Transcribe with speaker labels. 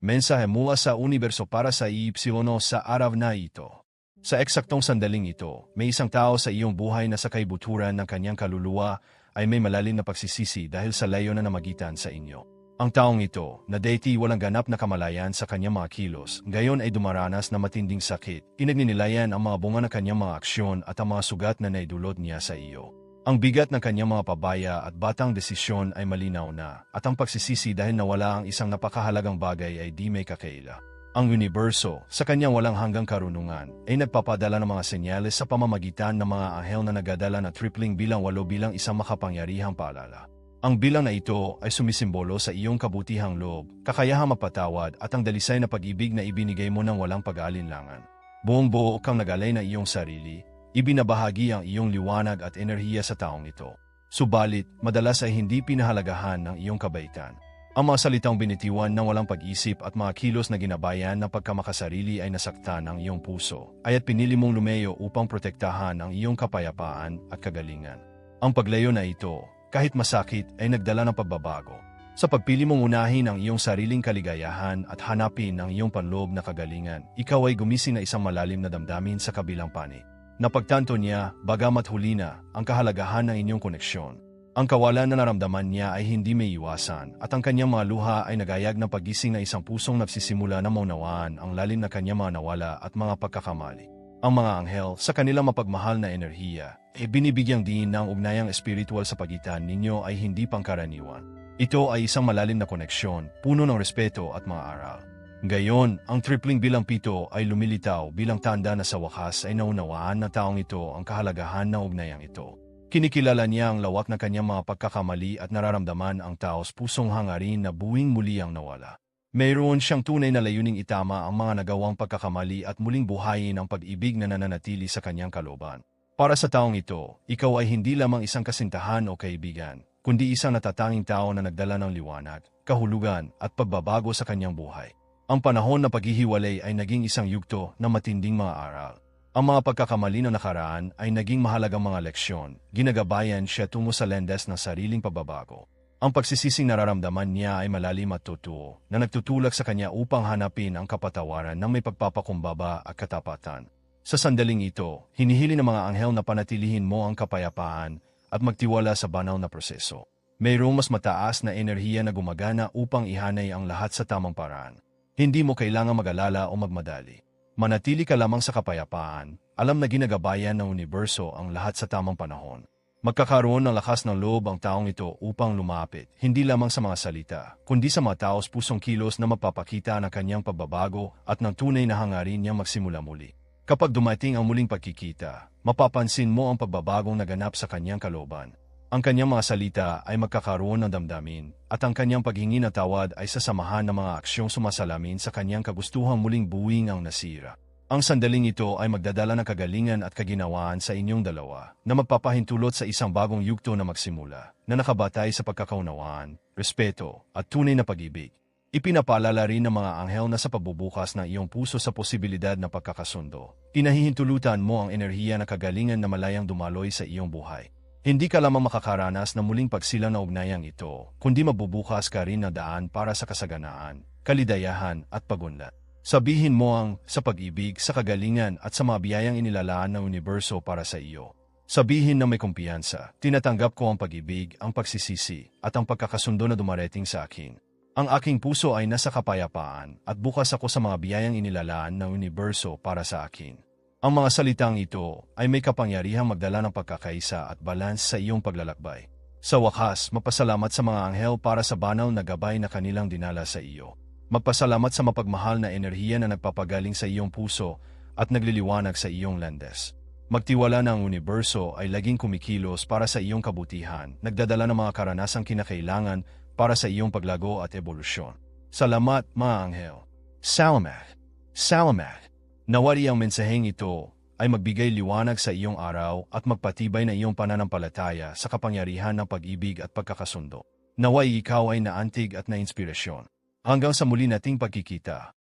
Speaker 1: Mensahe mula sa universo para sa iipsilono sa araw na ito. Sa eksaktong sandaling ito, may isang tao sa iyong buhay na sa kaibuturan ng kanyang kaluluwa ay may malalim na pagsisisi dahil sa layo na namagitan sa inyo. Ang taong ito, na dati walang ganap na kamalayan sa kanyang mga kilos, gayon ay dumaranas na matinding sakit. Inagninilayan ang mga bunga ng kanyang mga aksyon at ang mga sugat na naidulot niya sa iyo. Ang bigat ng kanyang mga pabaya at batang desisyon ay malinaw na, at ang pagsisisi dahil nawala ang isang napakahalagang bagay ay di may kakaila. Ang universo, sa kanyang walang hanggang karunungan, ay nagpapadala ng mga senyales sa pamamagitan ng mga anghel na nagadala na tripling bilang walo bilang isang makapangyarihang paalala. Ang bilang na ito ay sumisimbolo sa iyong kabutihang loob, kakayahang mapatawad at ang dalisay na pag-ibig na ibinigay mo ng walang pag-aalinlangan. Buong buo kang nagalay na iyong sarili, ibinabahagi ang iyong liwanag at enerhiya sa taong ito. Subalit, madalas ay hindi pinahalagahan ng iyong kabaitan. Ang mga salitang binitiwan ng walang pag-isip at mga kilos na ginabayan na pagkamakasarili ay nasaktan ang iyong puso, aya't pinili mong lumeyo upang protektahan ang iyong kapayapaan at kagalingan. Ang paglayo na ito, kahit masakit, ay nagdala ng pagbabago. Sa pagpili mong unahin ang iyong sariling kaligayahan at hanapin ang iyong panloob na kagalingan, ikaw ay gumising na isang malalim na damdamin sa kabilang panig. Napagtanto niya, bagamat huli na, ang kahalagahan ng inyong koneksyon. Ang kawalan na naramdaman niya ay hindi may iwasan at ang kanyang mga luha ay nagayag ng pagising na isang pusong nagsisimula na maunawaan ang lalim na kanyang mga nawala at mga pagkakamali. Ang mga anghel sa kanilang mapagmahal na enerhiya ay binibigyang din ng ugnayang espiritual sa pagitan ninyo ay hindi pangkaraniwan. Ito ay isang malalim na koneksyon, puno ng respeto at mga aral. Gayon, ang tripling bilang pito ay lumilitaw bilang tanda na sa wakas ay naunawaan na taong ito ang kahalagahan ng ugnayang ito. Kinikilala niya ang lawak na kanyang mga pagkakamali at nararamdaman ang taos pusong hangarin na buwing muli ang nawala. Mayroon siyang tunay na layuning itama ang mga nagawang pagkakamali at muling buhayin ang pag-ibig na nananatili sa kanyang kaloban. Para sa taong ito, ikaw ay hindi lamang isang kasintahan o kaibigan, kundi isang natatanging tao na nagdala ng liwanag, kahulugan at pagbabago sa kanyang buhay. Ang panahon na paghihiwalay ay naging isang yugto na matinding mga aral. Ang mga pagkakamali ng nakaraan ay naging mahalagang mga leksyon. Ginagabayan siya tungo sa lendes ng sariling pagbabago. Ang pagsisising nararamdaman niya ay malalim at totoo na nagtutulak sa kanya upang hanapin ang kapatawaran ng may pagpapakumbaba at katapatan. Sa sandaling ito, hinihili ng mga anghel na panatilihin mo ang kapayapaan at magtiwala sa banal na proseso. Mayroong mas mataas na enerhiya na gumagana upang ihanay ang lahat sa tamang paraan. Hindi mo kailangang mag-alala o magmadali. Manatili ka lamang sa kapayapaan, alam na ginagabayan ng universo ang lahat sa tamang panahon. Magkakaroon ng lakas ng loob ang taong ito upang lumapit, hindi lamang sa mga salita, kundi sa mga taos pusong kilos na mapapakita ng kanyang pagbabago at ng tunay na hangarin niyang magsimula muli. Kapag dumating ang muling pagkikita, mapapansin mo ang pagbabagong naganap sa kanyang kaloban. Ang kanyang mga salita ay magkakaroon ng damdamin at ang kanyang paghingi ng tawad ay sasamahan ng mga aksyong sumasalamin sa kanyang kagustuhang muling buwing ang nasira. Ang sandaling ito ay magdadala ng kagalingan at kaginawaan sa inyong dalawa na magpapahintulot sa isang bagong yugto na magsimula na nakabatay sa pagkakaunawaan, respeto at tunay na pag-ibig. Ipinapaalala rin ng mga anghel na sa pagbubukas ng iyong puso sa posibilidad na pagkakasundo. Pinahihintulutan mo ang enerhiya na kagalingan na malayang dumaloy sa iyong buhay. Hindi ka lamang makakaranas na muling pagsilang na ugnayang ito, kundi mabubukas ka rin na daan para sa kasaganaan, kalidayahan at pagunlad. Sabihin mo ang sa pag-ibig, sa kagalingan at sa mga biyayang inilalaan ng universo para sa iyo. Sabihin na may kumpiyansa, tinatanggap ko ang pag-ibig, ang pagsisisi, at ang pagkakasundo na dumarating sa akin. Ang aking puso ay nasa kapayapaan at bukas ako sa mga biyayang inilalaan ng universo para sa akin. Ang mga salitang ito ay may kapangyarihang magdala ng pagkakaisa at balans sa iyong paglalakbay. Sa wakas, mapasalamat sa mga anghel para sa banal na gabay na kanilang dinala sa iyo. Magpasalamat sa mapagmahal na enerhiya na nagpapagaling sa iyong puso at nagliliwanag sa iyong landes. Magtiwala na ang universo ay laging kumikilos para sa iyong kabutihan, nagdadala ng mga karanasang kinakailangan para sa iyong paglago at ebolusyon. Salamat, mga anghel. Salamat. Salamat. Nawari ang mensaheng ito ay magbigay liwanag sa iyong araw at magpatibay na iyong pananampalataya sa kapangyarihan ng pag-ibig at pagkakasundo. Naway ikaw ay naantig at nainspirasyon. Hanggang sa muli nating pagkikita.